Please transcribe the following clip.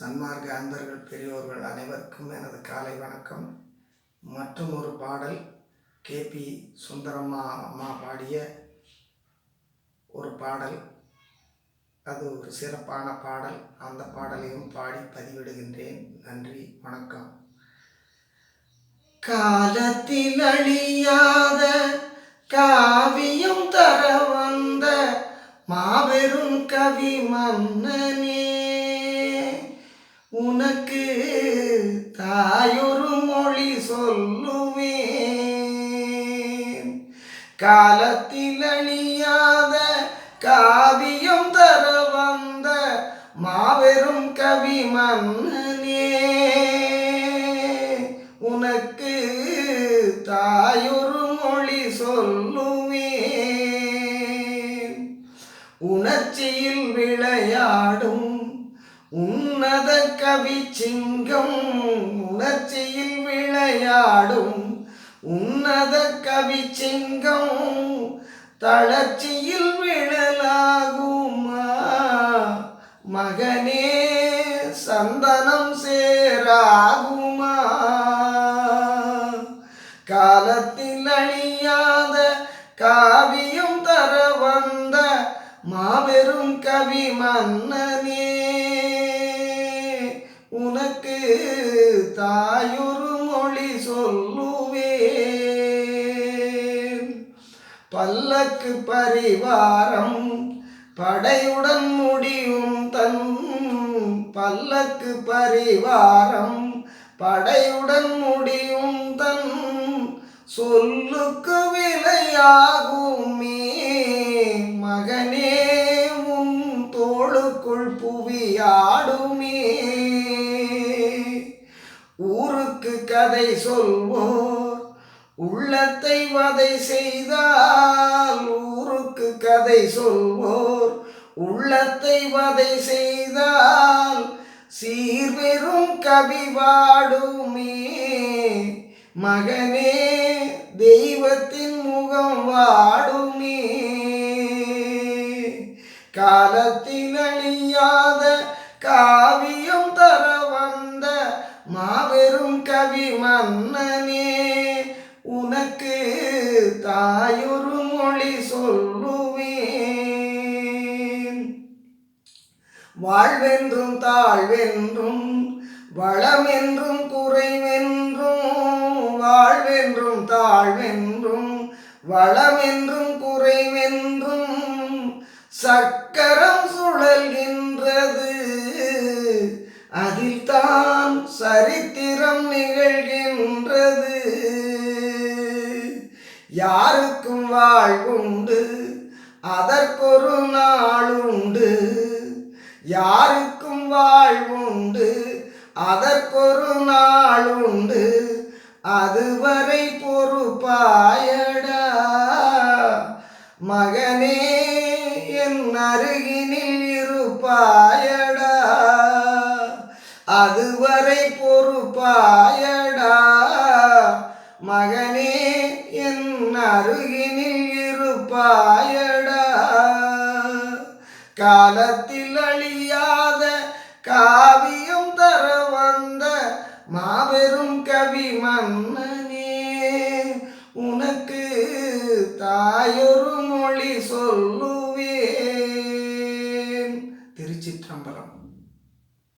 சன்மார்க்க அன்பர்கள் பெரியோர்கள் அனைவருக்கும் எனது காலை வணக்கம். மற்றும் ஒரு பாடல் கேபி சுந்தரம்மா அம்மா பாடிய ஒரு பாடல். அது ஒரு சிறப்பான பாடல். அந்த பாடலையும் பாடி பதிவிடுகின்றேன். நன்றி வணக்கம். காலத்தில் அழியாத காவியம் தர வந்த மாபெரும் கவி மன்னனே காலத்தில் அணியாத காவியம் தர வந்த மாபெரும் கவி மன்னனே உனக்கு தாயொரு மொழி சொல்லுவேன். உணர்ச்சியில் விளையாடும் உன்னத கவி சிங்கம் உணர்ச்சியில் விளையாடும் உன்னத கவி சிங்கம் தளர்ச்சியில் விழலாகுமா? மகனே சந்தனம் சேராகுமா? காலத்தில் அழியாத காவியம் தர வந்த மாபெரும் கவி மன்னனே உனக்கு தாயோ பல்லக்கு பரிவாரம் படையுடன் முடியும் தன் பல்லக்கு பரிவாரம் படையுடன் முடியும் தன் சொல்லுக்கு விலையாகுமே. மகனே உன் தோளுக்குள் புவியாடுமே. ஊருக்கு கதை சொல்வோம். உள்ளத்தை வதை செய்தால் ஊருக்கு கதை சொல்வோர். உள்ளத்தை வதை செய்தால் சீர்பெரும் கவி வாடுமே. மகனே தெய்வத்தின் முகம் வாடுமே. காலத்தில் தாயொரு மொழி சொல்லுவேன். வாழ்வென்றும் தாழ்வென்றும் வளமென்றும் குறைவென்றும் வாழ்வென்றும் தாழ்வென்றும் வளமென்றும் குறைவென்றும் சக்கரம் சுழல்கின்றது. அதில் தான் சரித்திரம் நிகழ்கின்றது. யாருக்கும் வாழ்வுண்டு அதற்கொரு நாளுண்டு. யாருக்கும் வாழ்வுண்டு அதற்கொரு நாளுண்டு. அதுவரை பொறுப்பாயடா. மகனே என் அருகினில் இருப்பாயடா. அதுவரை பொறுப்பாயடா. மகனே என் அருகினில் இருப்பாயடா. காலத்தில் அழியாத காவியம் தர வந்த மாபெரும் கவி மன்னனே உனக்கு தாயொரு மொழி சொல்லுவேன். திருச்சிற்றம்பலம்.